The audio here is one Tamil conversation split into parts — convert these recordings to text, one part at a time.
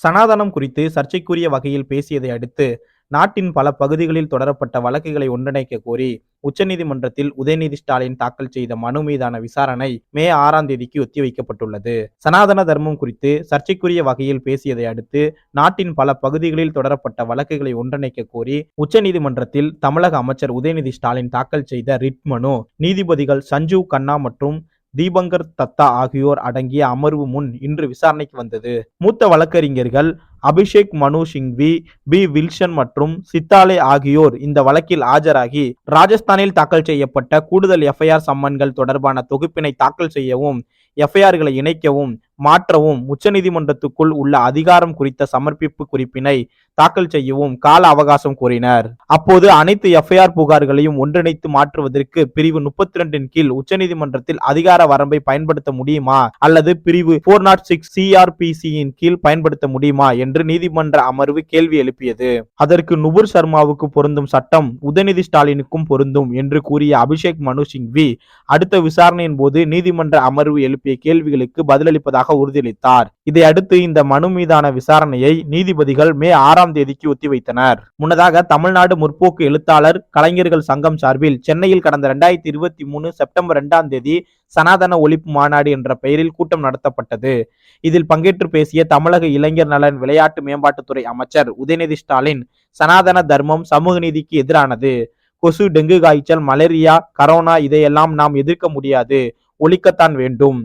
சனாதனம் குறித்து சர்ச்சைக்குரிய வகையில் பேசியதை அடுத்து நாட்டின் பல பகுதிகளில் தொடரப்பட்ட வழக்குகளை ஒன்றிணைக்க கோரி உச்சநீதிமன்றத்தில் உதயநிதி ஸ்டாலின் தாக்கல் செய்த மனு மீதான விசாரணை மே ஆறாம் தேதிக்கு ஒத்திவைக்கப்பட்டுள்ளது. சனாதன தர்மம் குறித்து சர்ச்சைக்குரிய வகையில் பேசியதை அடுத்து நாட்டின் பல பகுதிகளில் தொடரப்பட்ட வழக்குகளை ஒன்றிணைக்க கோரி உச்சநீதிமன்றத்தில் தமிழக அமைச்சர் உதயநிதி ஸ்டாலின் தாக்கல் செய்த ரிட் மனு நீதிபதிகள் சஞ்சீவ் கண்ணா மற்றும் தீபங்கர் தத்தா ஆகியோர் அடங்கிய அமர்வு முன் இன்று விசாரணைக்கு வந்தது. மூத்த வழக்கறிஞர்கள் அபிஷேக் மனு சிங்வி பி. வில்சன் மற்றும் சித்தாலே ஆகியோர் இந்த வழக்கில் ஆஜராகி ராஜஸ்தானில் தாக்கல் செய்யப்பட்ட கூடுதல் எஃப்ஐஆர் சம்மன்கள் தொடர்பான தொகுப்பினை தாக்கல் செய்யவும் எஃப்ஐஆர்களை இணைக்கவும் மாற்றவும் உச்சநீதிமன்றத்துக்குள் உள்ள அதிகாரம் குறித்த சமர்ப்பிப்பு குறிப்பினை தாக்கல் செய்யவும் கால அவகாசம் கோரினர். அப்போது அனைத்து எஃப்ஐஆர் புகார்களையும் ஒன்றிணைத்து மாற்றுவதற்கு பிரிவு முப்பத்தி ரெண்டின் கீழ் உச்சநீதிமன்றத்தில் அதிகார வரம்பை பயன்படுத்த முடியுமா? அல்லது பிரிவு போர் நாட் சிக்ஸ் சிஆர்பிசியின் கீழ் பயன்படுத்த முடியுமா? என்று நீதிமன்ற அமர்வு கேள்வி எழுப்பியது. அதற்கு நுபுர் சர்மாவுக்கு பொருந்தும் சட்டம் உதயநிதி ஸ்டாலினுக்கும் பொருந்தும் என்று கூறிய அபிஷேக் மனு சிங்வி அடுத்த விசாரணையின் போது நீதிமன்ற அமர்வு எழுப்பிய கேள்விகளுக்கு பதிலளிப்பதாக உறுதியளித்தார். இதையடுத்து இந்த மனு மீதான விசாரணையை நீதிபதிகள் மே ஆறாம் தேதிக்கு ஒத்திவைத்தனர். முன்னதாக தமிழ்நாடு முற்போக்கு எழுத்தாளர் கலைஞர்கள் சங்கம் சார்பில் சென்னையில் கடந்த இரண்டாயிரத்தி இருபத்தி மூணு செப்டம்பர் இரண்டாம் தேதி சனாதன ஒழிப்பு மாநாடு என்ற பெயரில் கூட்டம் நடத்தப்பட்டது. இதில் பங்கேற்று பேசிய தமிழக இளைஞர் நலன் விளையாட்டு மேம்பாட்டுத்துறை அமைச்சர் உதயநிதி ஸ்டாலின் சனாதன தர்மம் சமூக நீதிக்கு எதிரானது கொசு டெங்கு காய்ச்சல் மலேரியா கரோனா இதையெல்லாம் நாம் எதிர்க்க முடியாது ஒழிக்கத்தான் வேண்டும்.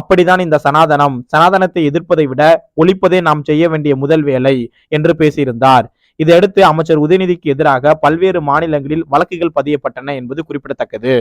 அப்படிதான் இந்த சனாதனம். சனாதனத்தை எதிர்ப்பதை விட ஒழிப்பதே நாம் செய்ய வேண்டிய முதல் வேலை என்று பேசியிருந்தார். இதையடுத்து அமைச்சர் உதயநிதிக்கு எதிராக பல்வேறு மாநிலங்களில் வழக்குகள் பதியப்பட்டன என்பது குறிப்பிடத்தக்கது.